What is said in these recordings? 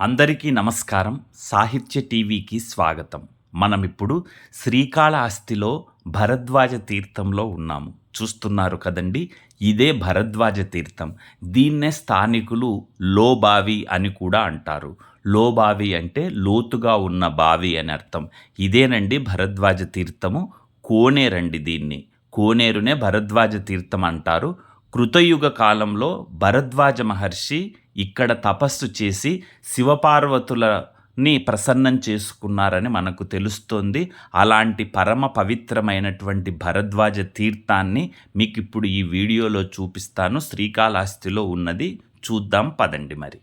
అందరికీ నమస్కారం. సాహిత్య టీవీకి స్వాగతం. మనం ఇప్పుడు శ్రీకాళహస్తిలో భరద్వాజ తీర్థంలో ఉన్నాము. చూస్తున్నారు కదండి? ఇదే భరద్వాజ తీర్థం. దీన్నే స్థానికులు లోబావి అని కూడా అంటారు. లోబావి అంటే లోతుగా ఉన్న బావి అని అర్థం. ఇదేనండి భరద్వాజ తీర్థము. కోనేరండి దీన్ని. కోనేరునే భరద్వాజ తీర్థం అంటారు. కృతయుగ కాలంలో భరద్వాజ మహర్షి ఇక్కడ తపస్సు చేసి శివపార్వతులని ప్రసన్నం చేసుకున్నారని మనకు తెలుస్తోంది. అలాంటి పరమ పవిత్రమైనటువంటి భరద్వాజ తీర్థాన్ని మీకు ఇప్పుడు ఈ వీడియోలో చూపిస్తాను. శ్రీకాళహస్తిలో ఉన్నది. చూద్దాం పదండి మరి.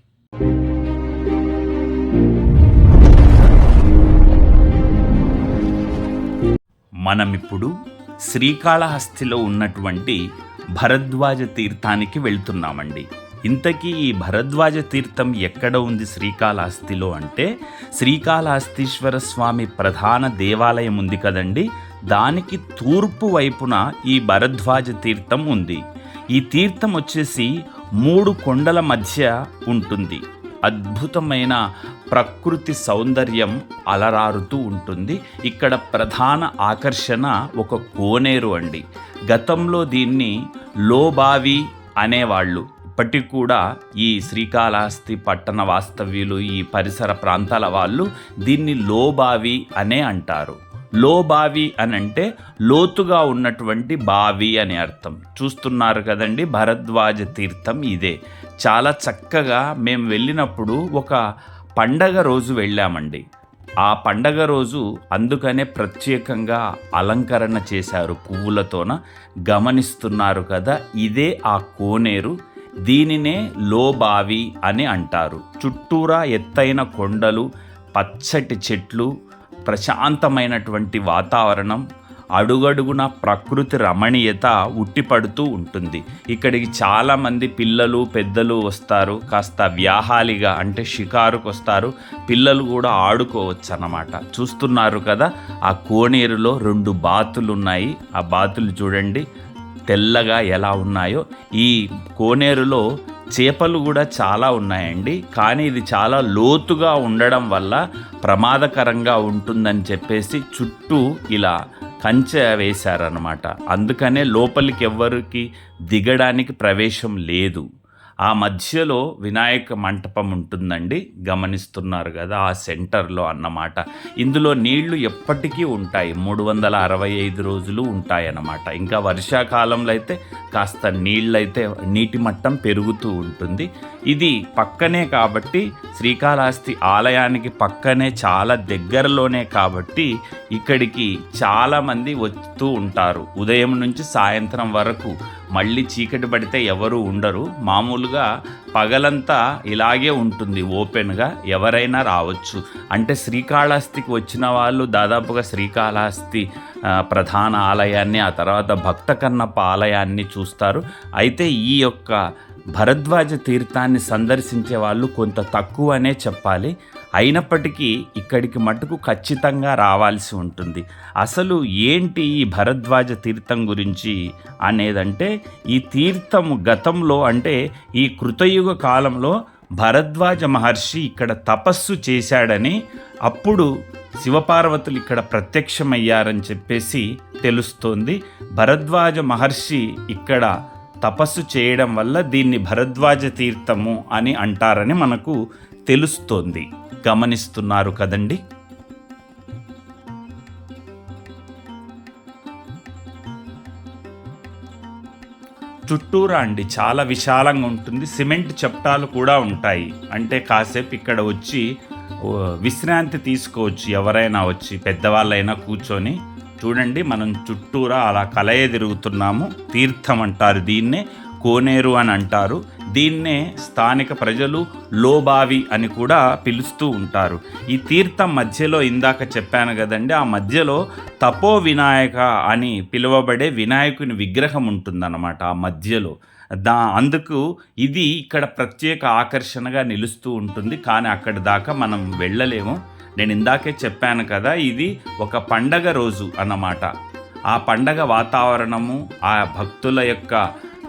మనమిప్పుడు శ్రీకాళహస్తిలో ఉన్నటువంటి భరద్వాజ తీర్థానికి వెళ్తున్నామండి. ఇంతకీ ఈ భరద్వాజ తీర్థం ఎక్కడ ఉంది శ్రీకాళహస్తిలో అంటే శ్రీకాళహస్తీశ్వర స్వామి ప్రధాన దేవాలయం ఉంది కదండి. దానికి తూర్పు వైపున ఈ భరద్వాజ తీర్థం ఉంది. ఈ తీర్థం వచ్చేసి మూడు కొండల మధ్య ఉంటుంది. అద్భుతమైన ప్రకృతి సౌందర్యం అలరారుతూ ఉంటుంది. ఇక్కడ ప్రధాన ఆకర్షణ ఒక కోనేరు అండి. గతంలో దీన్ని లోబావి అనేవాళ్ళు. ఇప్పటికి కూడా ఈ శ్రీకాళహస్తి పట్టణ వాస్తవ్యులు ఈ పరిసర ప్రాంతాల వాళ్ళు దీన్ని లోబావి అనే అంటారు. లోబావి అని అంటే లోతుగా ఉన్నటువంటి బావి అని అర్థం. చూస్తున్నారు కదండి భరద్వాజ తీర్థం ఇదే. చాలా చక్కగా మేము వెళ్ళినప్పుడు ఒక పండగ రోజు వెళ్ళామండి. ఆ పండగ రోజు అందుకనే ప్రత్యేకంగా అలంకరణ చేశారు పువ్వులతోన గమనిస్తున్నారు కదా ఇదే ఆ కోనేరు. దీనినే లోబావి అని అంటారు. చుట్టూరా ఎత్తైన కొండలు పచ్చటి చెట్లు ప్రశాంతమైనటువంటి వాతావరణం అడుగడుగున ప్రకృతి రమణీయత ఉట్టిపడుతూ ఉంటుంది. ఇక్కడికి చాలామంది పిల్లలు పెద్దలు వస్తారు. కాస్త వ్యాహాలిగా అంటే షికారుకు వస్తారు పిల్లలు కూడా ఆడుకోవచ్చు అన్నమాట చూస్తున్నారు కదా ఆ కోనేరులో రెండు బాతులు ఉన్నాయి ఆ బాతులు చూడండి. తెల్లగా ఎలా ఉన్నాయో ఈ కోనేరులో చేపలు కూడా చాలా ఉన్నాయండి. కానీ ఇది చాలా లోతుగా ఉండడం వల్ల ప్రమాదకరంగా ఉంటుందని చెప్పేసి చుట్టూ ఇలా కంచె వేశారనమాట అందుకనే లోపలికి ఎవ్వరికి దిగడానికి ప్రవేశం లేదు. ఆ మధ్యలో వినాయక మంటపం ఉంటుందండి. గమనిస్తున్నారు కదా ఆ సెంటర్లో అన్నమాట. ఇందులో నీళ్ళు ఎప్పటికీ ఉంటాయి. మూడు వందల అరవై ఐదు రోజులు ఉంటాయి అన్నమాట ఇంకా వర్షాకాలంలో అయితే కాస్త నీళ్ళైతే నీటి మట్టం పెరుగుతూ ఉంటుంది. ఇది పక్కనే కాబట్టి శ్రీకాళహస్తి ఆలయానికి పక్కనే చాలా దగ్గరలోనే కాబట్టి ఇక్కడికి చాలామంది వస్తూ ఉంటారు. ఉదయం నుంచి సాయంత్రం వరకు మళ్ళీ చీకటి పడితే ఎవరు ఉండరు. మామూలుగా పగలంతా ఇలాగే ఉంటుంది ఓపెన్గా ఎవరైనా రావచ్చు. అంటే శ్రీకాళహస్తికి వచ్చిన వాళ్ళు దాదాపుగా శ్రీకాళహస్తి ప్రధాన ఆలయాన్ని ఆ తర్వాత భక్త కన్నప్ప ఆలయాన్ని చూస్తారు. అయితే ఈ యొక్క భరద్వాజ తీర్థాన్ని సందర్శించే వాళ్ళు కొంత తక్కువనే చెప్పాలి. అయినప్పటికీ ఇక్కడికి మటుకు ఖచ్చితంగా రావాల్సి ఉంటుంది. అసలు ఏంటి ఈ భరద్వాజ తీర్థం గురించి అనేదంటే ఈ తీర్థం గతంలో అంటే ఈ కృతయుగ కాలంలో భరద్వాజ మహర్షి ఇక్కడ తపస్సు చేశాడని అప్పుడు శివపార్వతులు ఇక్కడ ప్రత్యక్షమయ్యారని చెప్పేసి తెలుస్తోంది. భరద్వాజ మహర్షి ఇక్కడ తపస్సు చేయడం వల్ల దీన్ని భరద్వాజ తీర్థము అని అంటారని మనకు తెలుస్తోంది. గమనిస్తున్నారు కదండి? చుట్టూరా అండి చాలా విశాలంగా ఉంటుంది. సిమెంట్ చెప్టాలు కూడా ఉంటాయి. అంటే కాసేపు ఇక్కడ వచ్చి విశ్రాంతి తీసుకోవచ్చు ఎవరైనా వచ్చి పెద్దవాళ్ళైనా కూర్చొని. చూడండి మనం చుట్టూరా అలా కలయ తిరుగుతున్నాము తీర్థం అంటారు దీన్నే. కోనేరు అని అంటారు. దీన్నే స్థానిక ప్రజలు లోబావి అని కూడా పిలుస్తూ ఉంటారు. ఈ తీర్థం మధ్యలో ఇందాక చెప్పాను కదండి ఆ మధ్యలో తపో వినాయక అని పిలువబడే వినాయకుని విగ్రహం ఉంటుందన్నమాట ఆ మధ్యలో. దా అందుకు ఇది ఇక్కడ ప్రత్యేక ఆకర్షణగా నిలుస్తూ ఉంటుంది. కానీ అక్కడి దాకా మనం వెళ్ళలేము. నేను ఇందాకే చెప్పాను కదా ఇది ఒక పండగ రోజు అన్నమాట. ఆ పండగ వాతావరణము ఆ భక్తుల యొక్క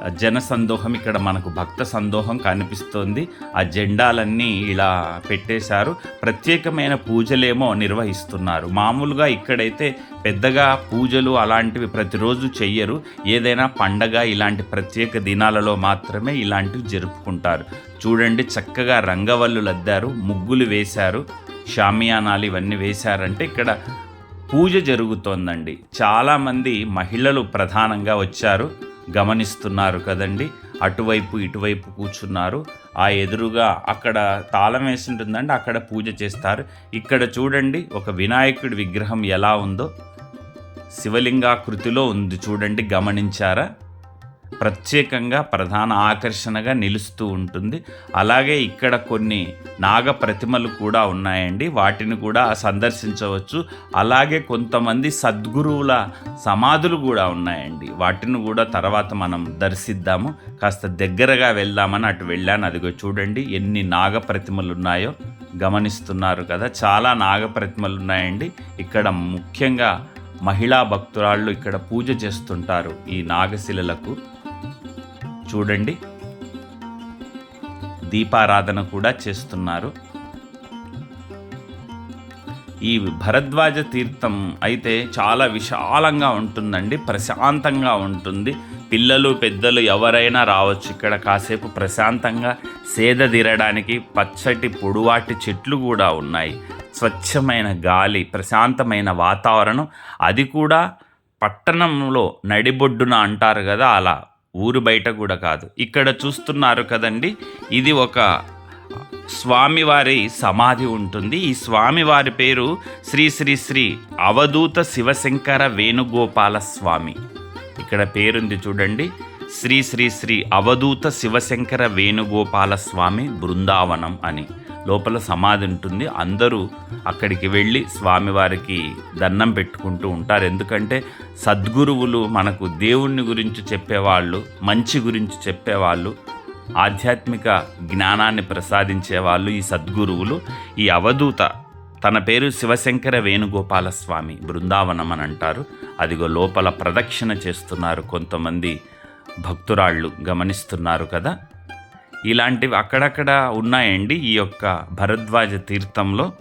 జన సందోహం ఇక్కడ మనకు భక్త సందోహం కనిపిస్తోంది. ఆ జెండాలన్నీ ఇలా పెట్టేశారు. ప్రత్యేకమైన పూజలేమో నిర్వహిస్తున్నారు. మామూలుగా ఇక్కడైతే పెద్దగా పూజలు అలాంటివి ప్రతిరోజు చెయ్యరు. ఏదైనా పండగ ఇలాంటి ప్రత్యేక దినాలలో మాత్రమే ఇలాంటివి జరుపుకుంటారు. చూడండి చక్కగా రంగవల్లులు అద్దారు ముగ్గులు వేశారు. షామియానాలు ఇవన్నీ వేశారంటే ఇక్కడ పూజ జరుగుతోందండి. చాలామంది మహిళలు ప్రధానంగా వచ్చారు. గమనిస్తున్నారు కదండి. అటువైపు ఇటువైపు కూర్చున్నారు. ఆ ఎదురుగా అక్కడ తాళం వేసి ఉంటుందండి అక్కడ పూజ చేస్తారు. ఇక్కడ చూడండి ఒక వినాయకుడి విగ్రహం ఎలా ఉందో. శివలింగాకృతిలో ఉంది చూడండి గమనించారా? ప్రత్యేకంగా ప్రధాన ఆకర్షణగా నిలుస్తూ ఉంటుంది. అలాగే ఇక్కడ కొన్ని నాగ ప్రతిమలు కూడా ఉన్నాయండి. వాటిని కూడా సందర్శించవచ్చు. అలాగే కొంతమంది సద్గురువుల సమాధులు కూడా ఉన్నాయండి. వాటిని కూడా తర్వాత మనం దర్శిద్దాము. కాస్త దగ్గరగా వెళ్దామని అటు వెళ్ళాను. అదిగో చూడండి ఎన్ని నాగ ప్రతిమలు ఉన్నాయో గమనిస్తున్నారు కదా. చాలా నాగ ప్రతిమలు ఉన్నాయండి. ఇక్కడ ముఖ్యంగా మహిళా భక్తురాళ్ళు ఇక్కడ పూజ చేస్తుంటారు ఈ నాగశిలలకు. చూడండి. దీపారాధన కూడా చేస్తున్నారు. ఈ భరద్వాజ తీర్థం అయితే చాలా విశాలంగా ఉంటుందండి ప్రశాంతంగా ఉంటుంది. పిల్లలు పెద్దలు ఎవరైనా రావచ్చు ఇక్కడ కాసేపు ప్రశాంతంగా సేద తీరడానికి పచ్చటి పొడువాటి చెట్లు కూడా ఉన్నాయి. స్వచ్ఛమైన గాలి ప్రశాంతమైన వాతావరణం. అది కూడా పట్టణంలో నడిబొడ్డున అంటారు కదా అలా ఊరు బయట కూడా కాదు. ఇక్కడ చూస్తున్నారు కదండి ఇది ఒక స్వామివారి సమాధి ఉంటుంది. ఈ స్వామివారి పేరు శ్రీ శ్రీ శ్రీ అవధూత శివశంకర వేణుగోపాల స్వామి. ఇక్కడ పేరుంది చూడండి. శ్రీ శ్రీ శ్రీ అవధూత శివశంకర వేణుగోపాల స్వామి బృందావనం అని లోపల సమాధి ఉంటుంది. అందరూ అక్కడికి వెళ్ళి స్వామివారికి దండం పెట్టుకుంటూ ఉంటారు. ఎందుకంటే సద్గురువులు మనకు దేవుణ్ణి గురించి చెప్పేవాళ్ళు మంచి గురించి చెప్పేవాళ్ళు ఆధ్యాత్మిక జ్ఞానాన్ని ప్రసాదించే వాళ్ళు ఈ సద్గురువులు. ఈ అవధూత తన పేరు శివశంకర వేణుగోపాల స్వామి బృందావనం అని అంటారు. అదిగో లోపల ప్రదక్షిణ చేస్తున్నారు కొంతమంది భక్తురాళ్ళు గమనిస్తున్నారు కదా? ఇలాంటివి అక్కడక్కడ ఉన్నాయండి ఈ యొక్క భరద్వాజ తీర్థంలో.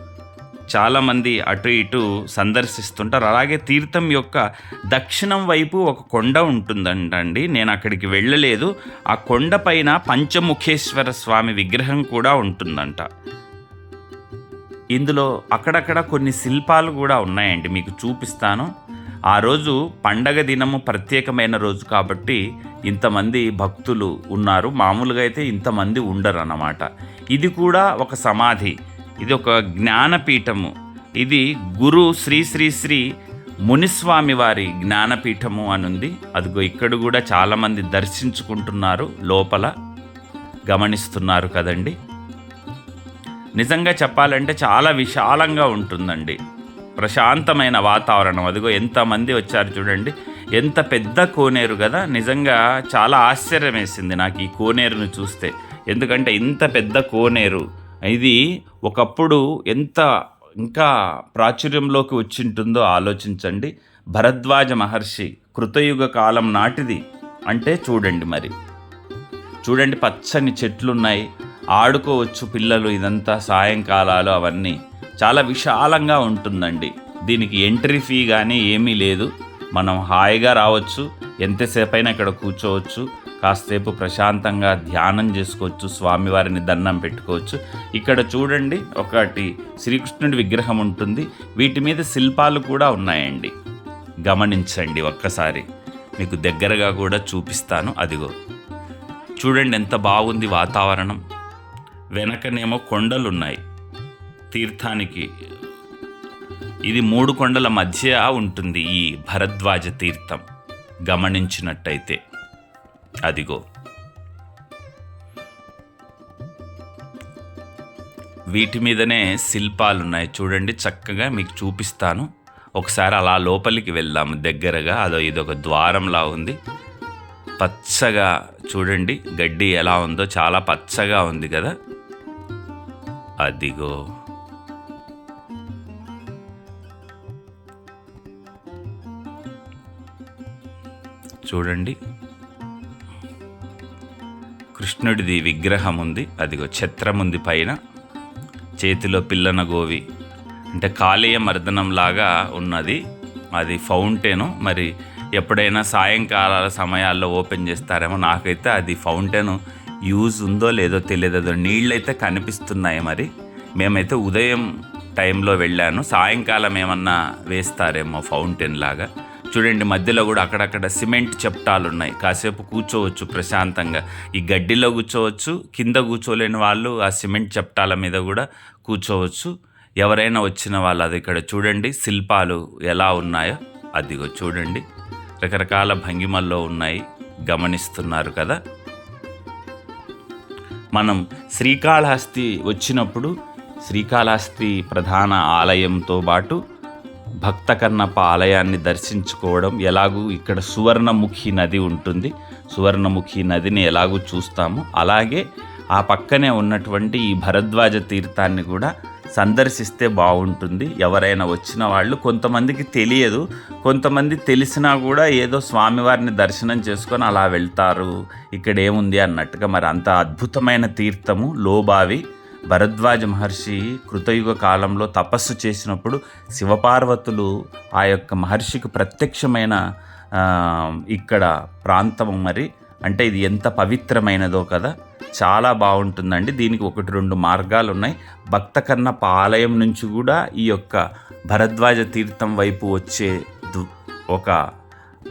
చాలామంది అటు ఇటు సందర్శిస్తుంటారు. అలాగే తీర్థం యొక్క దక్షిణం వైపు ఒక కొండ ఉంటుందంటండి. నేను అక్కడికి వెళ్ళలేదు. ఆ కొండ పైన పంచముఖేశ్వర స్వామి విగ్రహం కూడా ఉంటుందంట. ఇందులో అక్కడక్కడ కొన్ని శిల్పాలు కూడా ఉన్నాయండి. మీకు చూపిస్తాను. ఆ రోజు పండగ దినము ప్రత్యేకమైన రోజు కాబట్టి ఇంతమంది భక్తులు ఉన్నారు. మామూలుగా అయితే ఇంతమంది ఉండరు అన్నమాట ఇది కూడా ఒక సమాధి. ఇది ఒక జ్ఞానపీఠము. ఇది గురు శ్రీ శ్రీ శ్రీ మునిస్వామి వారి జ్ఞానపీఠము అని ఉంది అదిగో ఇక్కడ కూడా చాలామంది దర్శించుకుంటున్నారు. లోపల గమనిస్తున్నారు కదండి. నిజంగా చెప్పాలంటే చాలా విశాలంగా ఉంటుందండి. ప్రశాంతమైన వాతావరణం. అదిగో ఎంతమంది వచ్చారు చూడండి. ఎంత పెద్ద కోనేరు కదా. నిజంగా చాలా ఆశ్చర్యం వేసింది నాకు ఈ కోనేరును చూస్తే. ఎందుకంటే ఇంత పెద్ద కోనేరు. ఇది ఒకప్పుడు ఎంత ఇంకా ప్రాచుర్యంలోకి వచ్చింటుందో ఆలోచించండి. భరద్వాజ మహర్షి కృతయుగ కాలం నాటిది అంటే చూడండి మరి. చూడండి పచ్చని చెట్లున్నాయి. ఆడుకోవచ్చు పిల్లలు ఇదంతా సాయంకాలాలు అవన్నీ. చాలా విశాలంగా ఉంటుందండి. దీనికి ఎంట్రీ ఫీ కానీ ఏమీ లేదు. మనం హాయిగా రావచ్చు. ఎంతసేపు అయినా ఇక్కడ కూర్చోవచ్చు. కాసేపు ప్రశాంతంగా ధ్యానం చేసుకోవచ్చు. స్వామివారిని దండం పెట్టుకోవచ్చు. ఇక్కడ చూడండి ఒకటి శ్రీకృష్ణుడి విగ్రహం ఉంటుంది. వీటి మీద శిల్పాలు కూడా ఉన్నాయండి. గమనించండి ఒక్కసారి. మీకు దగ్గరగా కూడా చూపిస్తాను. అదిగో. చూడండి ఎంత బాగుంది వాతావరణం. వెనకనేమో కొండలు ఉన్నాయి తీర్థానికి. ఇది మూడు కొండల మధ్య ఉంటుంది ఈ భరద్వాజ తీర్థం. గమనించినట్టయితే. అదిగో. వీటి మీదనే శిల్పాలు ఉన్నాయి చూడండి చక్కగా మీకు చూపిస్తాను. ఒకసారి అలా లోపలికి వెళ్దాము దగ్గరగా అదో ఇదొక ద్వారంలా ఉంది. పచ్చగా చూడండి గడ్డి ఎలా ఉందో చాలా పచ్చగా ఉంది కదా. అదిగో. చూడండి. కృష్ణుడిది విగ్రహం ఉంది. అదిగో ఛత్రం ఉంది పైన. చేతిలో పిల్లన గోవి. అంటే కాళీయ మర్దనం లాగా ఉన్నది. అది ఫౌంటైను. మరి ఎప్పుడైనా సాయంకాల సమయాల్లో ఓపెన్ చేస్తారేమో నాకైతే అది ఫౌంటైన్ యూజ్ ఉందో లేదో తెలియదు. అదో నీళ్ళైతే కనిపిస్తున్నాయి మరి. మేమైతే ఉదయం టైంలో వెళ్ళాను. సాయంకాలం ఏమన్నా వేస్తారేమో ఫౌంటైన్ లాగా. చూడండి మధ్యలో కూడా అక్కడక్కడ సిమెంట్ చెప్టాలు ఉన్నాయి కాసేపు కూర్చోవచ్చు ప్రశాంతంగా. ఈ గడ్డిలో కూర్చోవచ్చు కింద కూర్చోలేని వాళ్ళు ఆ సిమెంట్ చెప్టాల మీద కూడా కూర్చోవచ్చు. ఎవరైనా వచ్చిన వాళ్ళు అది ఇక్కడ చూడండి శిల్పాలు ఎలా ఉన్నాయో. అదిగో చూడండి రకరకాల భంగిమల్లో ఉన్నాయి గమనిస్తున్నారు కదా. మనం శ్రీకాళహస్తి వచ్చినప్పుడు శ్రీకాళహస్తి ప్రధాన ఆలయంతో పాటు భక్త కన్నప్ప ఆలయాన్ని దర్శించుకోవడం ఎలాగూ ఇక్కడ సువర్ణముఖి నది ఉంటుంది. సువర్ణముఖి నదిని ఎలాగూ చూస్తాము. అలాగే ఆ పక్కనే ఉన్నటువంటి ఈ భరద్వాజ తీర్థాన్ని కూడా సందర్శిస్తే బాగుంటుంది. ఎవరైనా వచ్చిన వాళ్ళు కొంతమందికి తెలియదు. కొంతమంది తెలిసినా కూడా ఏదో స్వామివారిని దర్శనం చేసుకొని అలా వెళ్తారు. ఇక్కడ ఏముంది అన్నట్టుగా మరి అంత అద్భుతమైన తీర్థము లోబావి. భరద్వాజ మహర్షి కృతయుగ కాలంలో తపస్సు చేసినప్పుడు శివపార్వతులు ఆ యొక్క మహర్షికి ప్రత్యక్షమైన ఇక్కడ ప్రాంతము మరి అంటే ఇది ఎంత పవిత్రమైనదో కదా చాలా బాగుంటుందండి. దీనికి ఒకటి రెండు మార్గాలు ఉన్నాయి. భక్త కన్న ఆలయం నుంచి కూడా ఈ యొక్క భరద్వాజ తీర్థం వైపు వచ్చే ఒక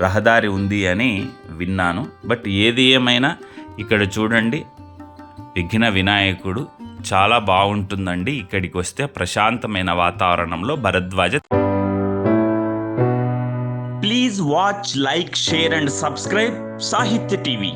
రహదారి ఉంది అని విన్నాను. బట్ ఏది ఏమైనా ఇక్కడ చూడండి. విఘ్న వినాయకుడు చాలా బాగుంటుందండి. ఇక్కడికి వస్తే ప్రశాంతమైన వాతావరణంలో Bharadwaja please watch like share and subscribe Sahitya TV